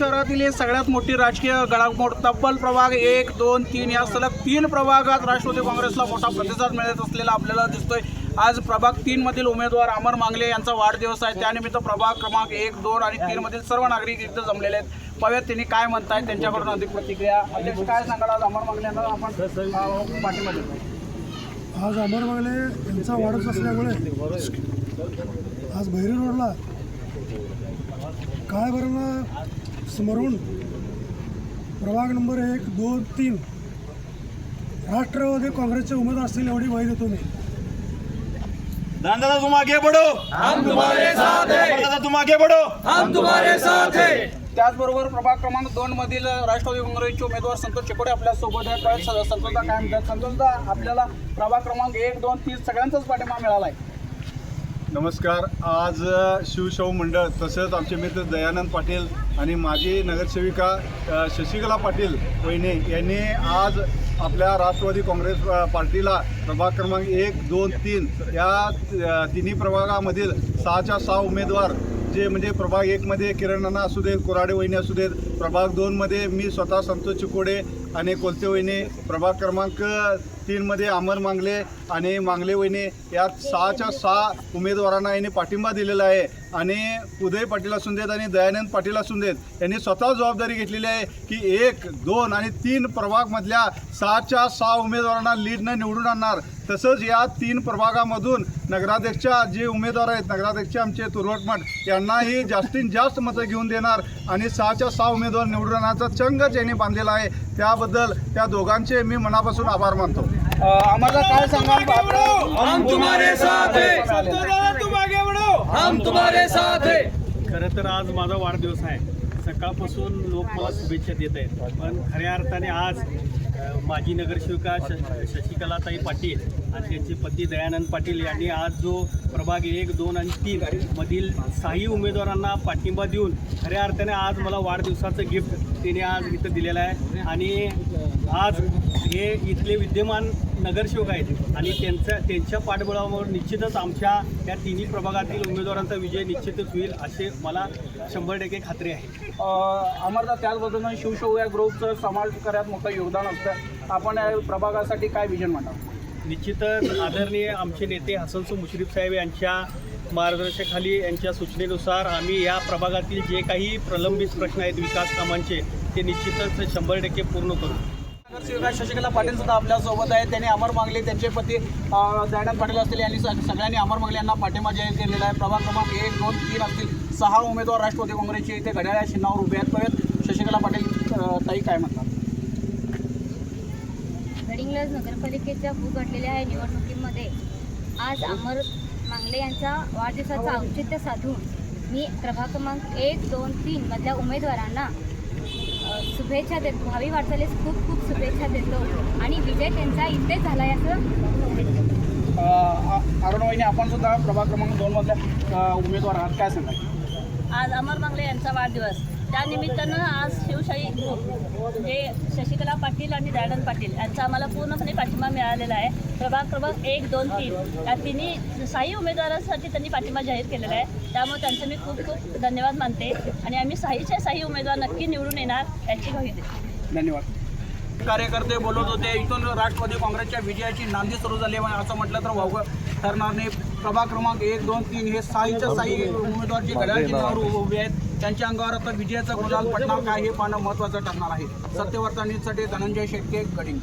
शहरातील ही सगळ्यात मोठी राजकीय घडामोड तब्बल प्रभाग एक दोन तीन या सलग तीन प्रभागात राष्ट्रवादी काँग्रेसला मोठा प्रतिसाद मिळत असलेला आपल्याला दिसतोय. आज प्रभाग तीन मधील उमेदवार अमर मांगले यांचा वाढदिवस आहे. त्यानिमित्त प्रभाग क्रमांक एक दोन आणि तीन मधील सर्व नागरिक इथं जमलेले आहेत. पाहूयात त्यांनी काय म्हणतायत त्यांच्याकडून अधिक प्रतिक्रिया. अध्यक्ष काय सांगाल आज अमर मांगले यांना? आपण पाठीमध्ये आज अमर मांगले यांचा वाढत असल्यामुळे आज बहिरी रोडला काय बरं ना? स्मरून. प्रभाग नंबर एक दोन तीन. राष्ट्रवादी काँग्रेसचे उमेदवार असतील एवढी माहिती देतो मी. दादा तुम आगे बढ़ो हम तुम्हारे साथ हैं. दादा तुम आगे बढ़ो त्याचबरोबर प्रभाग क्रमांक दोन मधील राष्ट्रवादी काँग्रेसचे उमेदवार संतोष चिकोडे आपल्यासोबत आहेत. संतोषदा काय म्हणतात संतोषदा आपल्याला प्रभाग क्रमांक एक दोन तीन सगळ्यांचाच पाठिंबा मिळाला आहे नमस्कार. आज शिवशाहू मंडळ तसंच आमचे मित्र दयानंद पाटील आणि माजी नगरसेविका शशिकला पाटील वहिने यांनी आज आपल्या राष्ट्रवादी काँग्रेस पार्टीला प्रभाग क्रमांक एक दोन तीन या तिन्ही प्रभागामधील सहाच्या सहा उमेदवार जे म्हणजे प्रभाग एकमध्ये किरण नाना असू देत कोराडे वहिनी असू देत प्रभाग दोनमध्ये मी स्वतः संतोष चिकोडे आणि कोलते वहिनी प्रभाग क्रमांक तीनमध्ये अमर मांगले आणि मांगले वहिनी यात सहाच्या सहा उमेदवारांना यांनी पाठिंबा दिलेला आहे. आणि उदय पाटील असून देत आणि दयानंद पाटील असून देत यांनी स्वतः जबाबदारी घेतलेली आहे की एक दोन आणि तीन प्रभागमधल्या सहाच्या सहा उमेदवारांना लीडनं निवडून आणणार. तसंच या तीन प्रभागामधून नगराध्यक्षा जे उमेदवार आहेत नगराध्यक्ष आमचे तुरवटमठ यांनाही जास्तीत जास्त मतं घेऊन देणार आणि सहाच्या सहा उमेदवार निवडून आणण्याचा चंगच यांनी बांधलेला आहे त्याबद्दल त्या दोघांचे मी मनापासून आभार मानतो. आम्हाला काय सांगाल हम तुम्हारे साथ हैं तुम आगे बढ़ो हम तुम्हारे साथ हैं। खरं तर आज माझा वाढदिवस आहे. सकाळपासून लोक मला शुभेच्छा देत आहेत. पण खऱ्या अर्थाने आज माजी नगरसेविका श शशिकलाताई पाटील आणि त्यांचे पती दयानंद पाटील यांनी आज जो प्रभाग एक दोन आणि तीन मधील साही उमेदवारांना पाठिंबा देऊन खऱ्या अर्थाने आज मला वाढदिवसाचं गिफ्ट तिने आज इथं दिलेलं आहे. आणि आज हे इथले विद्यमान नगरसेवक आहेत. आणि त्यांच्या त्यांच्या पाठबळावर निश्चितच आमच्या या तिन्ही प्रभागातील उमेदवारांचा विजय निश्चितच होईल असे मला शंभर टक्के खात्री आहे. अमरदा त्याचबरोबर शिवशाहू या ग्रुपचं समाज कार्यात मोठं योगदान असतं. आपण या प्रभागासाठी काय विजन म्हणतात निश्चितच आदरणीय आमचे नेते हसनसू मुश्रीफ साहेब यांच्या मार्गदर्शनाखाली यांच्या सूचनेनुसार आम्ही या प्रभागातील जे काही प्रलंबित प्रश्न आहेत विकास कामांचे ते निश्चितच शंभर टक्के पूर्ण करू. नगरसेविका शशिकला पाटील सुद्धा आपल्यासोबत आहेत. त्यांनी अमर मागले त्यांचे पती अं, दयानंद पाटील असतील यांनी सगळ्यांनी अमर मागले यांना पाठिंबा जाहीर केलेला आहे. प्रभाग क्रमांक एक दोन तीन असतील सहा उमेदवार राष्ट्रवादी काँग्रेसचे इथे घड्याळ्या चिन्हावर उभे आहेत. परत शशिकला पाटील ताई काय म्हणतात? गडिंग्लज नगरपालिकेच्या भू घडलेल्या या निवडणुकीमध्ये आज अमर मांगले यांच्या वाढदिवसाचं औचित्य साधून मी प्रभाग क्रमांक एक दोन तीन मधल्या उमेदवारांना शुभेच्छा देत भावी वाटचालीस खूप खूप शुभेच्छा देतो. आणि विजय त्यांचा इथेच झाला आहे असं अरुण वहिनी आपण सुद्धा प्रभाग क्रमांक दोन मधल्या अं, उमेदवार आहात. काय सांगाल? आज अमर मांगले यांचा वाढदिवस. त्यानिमित्तानं आज शिवशाही हो, हे जे शशिकला पाटील आणि दयानंद पाटील यांचा आम्हाला पूर्णपणे पाठिंबा मिळालेला आहे. प्रभाग क्रमांक एक दोन तीन. या तिन्ही साई उमेदवारांसाठी त्यांनी पाठिंबा जाहीर केलेला आहे. त्यामुळे त्यांचं मी खूप खूप धन्यवाद मानते. आणि आम्ही साईचे साही उमेदवार नक्की निवडून येणार याची ग्वाही देते. धन्यवाद. कार्यकर्ते बोलत होते. इथून राष्ट्रवादी काँग्रेसच्या विजयाची नांदी सुरू झाली आहे. असं म्हटलं तर वावगं ठरणार नाही प्रभाग क्रमांक एक दोन तीन हे साईच्या साई उमेदवार जे घड्याळ चिन्हावर उभे आहेत. त्यांच्या अंगावर आता विजयाचा गुलाल पडणार काय हे पाहणं महत्त्वाचं ठरणार आहे. सत्यवर्तनीसाठी धनंजय शेटके गडिंग.